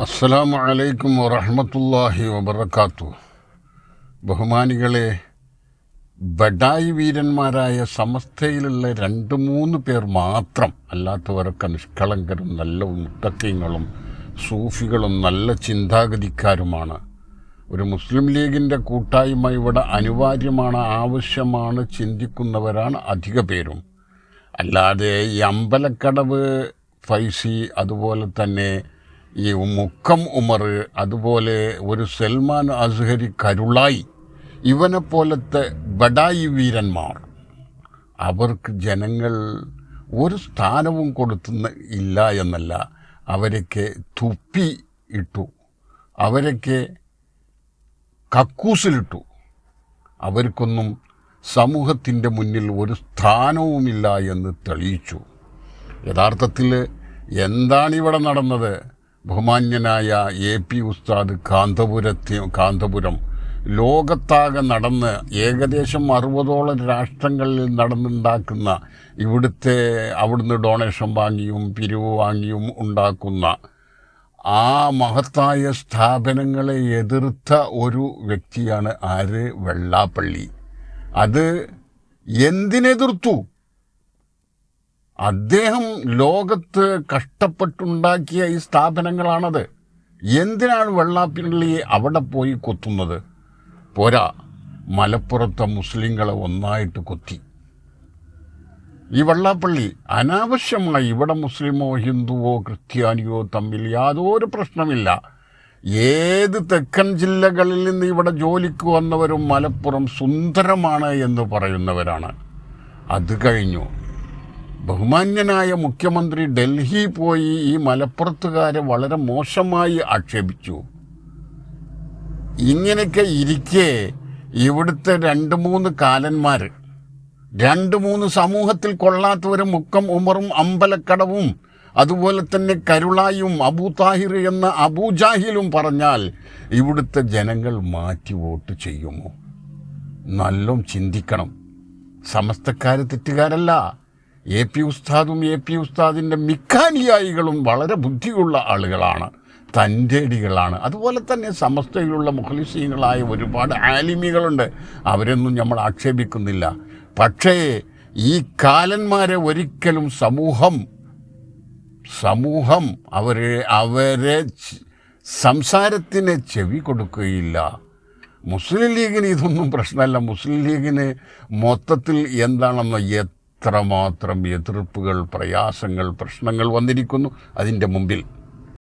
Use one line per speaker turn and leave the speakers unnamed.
അസ്സലാമു അലൈക്കും വറഹമത്തല്ലാഹി വബർക്കാത്തു ബഹുമാനികളെ ബഡായി വീരന്മാരായ സമസ്തയിലുള്ള രണ്ട് മൂന്ന് പേർ മാത്രം അല്ലാത്തവരൊക്കെ നിഷ്കളങ്കരും നല്ല മുത്തക്കങ്ങളും സൂഫികളും നല്ല ചിന്താഗതിക്കാരുമാണ്. ഒരു മുസ്ലിം ലീഗിന്റെ കൂട്ടായ്മ ഇവിടെ അനിവാര്യമാണ് ആവശ്യമാണ് ചിന്തിക്കുന്നവരാണ് അധിക പേരും. അല്ലാതെ ഈ അമ്പലക്കടവ് ഫൈസി അതുപോലെ തന്നെ ഈ മുക്കം ഉമർ അതുപോലെ ഒരു സൽമാൻ അസ്ഹരി കരുളായി. ഇവനെപ്പോലത്തെ ബഡായി വീരന്മാർ. അവർക്ക് ജനങ്ങൾ ഒരു സ്ഥാനവും കൊടുത്തുന്ന ഇല്ല എന്നല്ല. അവരൊക്കെ തുപ്പി ഇട്ടു. അവരൊക്കെ കക്കൂസിലിട്ടു. അവർക്കൊന്നും സമൂഹത്തിന്റെ മുന്നിൽ ഒരു സ്ഥാനവുമില്ല എന്ന് തെളിയിച്ചു. യഥാർത്ഥത്തിൽ എന്താണിവിടെ നടന്നത്? ബഹുമാന്യനായ എ പി ഉസ്താദ് കാന്തപുരത്തി കാന്തപുരം. ലോകത്താകെ നടന്ന് ഏകദേശം അറുപതോളം രാഷ്ട്രങ്ങളിൽ നടന്നുണ്ടാക്കുന്ന ഇവിടുത്തെ അവിടുന്ന് ഡൊണേഷൻ വാങ്ങിയും പിരിവ് വാങ്ങിയും ഉണ്ടാക്കുന്ന ആ മഹത്തായ സ്ഥാപനങ്ങളെ എതിർത്ത ഒരു വ്യക്തിയാണ് ആര്? വെള്ളാപ്പള്ളി. അത് എന്തിനെതിർത്തു? അദ്ദേഹം ലോകത്ത് കഷ്ടപ്പെട്ടുണ്ടാക്കിയ ഈ സ്ഥാപനങ്ങളാണത്. എന്തിനാണ് വെള്ളാപ്പള്ളി അവിടെ പോയി കൊത്തുന്നത്? പോരാ മലപ്പുറത്തെ മുസ്ലിങ്ങളെ ഒന്നായിട്ട് കൊത്തി. ഈ വെള്ളാപ്പള്ളി അനാവശ്യമായി ഇവിടെ മുസ്ലിമോ ഹിന്ദുവോ ക്രിസ്ത്യാനിയോ തമ്മിൽ യാതൊരു പ്രശ്നമില്ല. ഏത് തെക്കൻ ജില്ലകളിൽ നിന്ന് ഇവിടെ ജോലിക്ക് വന്നവരും മലപ്പുറം സുന്ദരമാണ് എന്ന് പറയുന്നവരാണ്. അത് കഴിഞ്ഞു. ബഹുമാന്യനായ മുഖ്യമന്ത്രി ഡൽഹി പോയി ഈ മലപ്പുറത്തുകാരെ വളരെ മോശമായി ആക്ഷേപിച്ചു. ഇങ്ങനെയൊക്കെ ഇരിക്കെ ഇവിടുത്തെ രണ്ട് മൂന്ന് കാലന്മാർ രണ്ട് മൂന്ന് സമൂഹത്തിൽ കൊള്ളാത്തവരും മുക്കം ഉമറും അമ്പലക്കടവും അതുപോലെ തന്നെ കരുളായും അബൂ താഹിർ എന്ന അബൂജാഹിലും പറഞ്ഞാൽ ഇവിടുത്തെ ജനങ്ങൾ മാറ്റി വോട്ട് ചെയ്യുമോ? നല്ലോം ചിന്തിക്കണം. സമസ്തക്കാർ തെറ്റുകാരല്ല. എ പി ഉസ്താദും എ പി ഉസ്താദിന്റെ മിക്കാനിയായികളും വളരെ ബുദ്ധിയുള്ള ആളുകളാണ്. തന്റെടികളാണ് അതുപോലെ തന്നെ സമസ്തയിലുള്ള മുഖലിസീങ്ങളായ ഒരുപാട് ആലിമികളുണ്ട്. അവരൊന്നും നമ്മൾ ആക്ഷേപിക്കുന്നില്ല. പക്ഷേ ഈ കാലന്മാരെ ഒരിക്കലും സമൂഹം സമൂഹം അവരെ അവരെ സംസാരത്തിന് ചെവി കൊടുക്കുകയില്ല. മുസ്ലിം ലീഗിന് ഇതൊന്നും പ്രശ്നമല്ല. മുസ്ലിം ലീഗിന് മൊത്തത്തിൽ എന്താണെന്ന് എത്രമാത്രം എതിർപ്പുകൾ പ്രയാസങ്ങൾ പ്രശ്നങ്ങൾ വന്നിരിക്കുന്നു? അതിന്റെ മുമ്പിൽ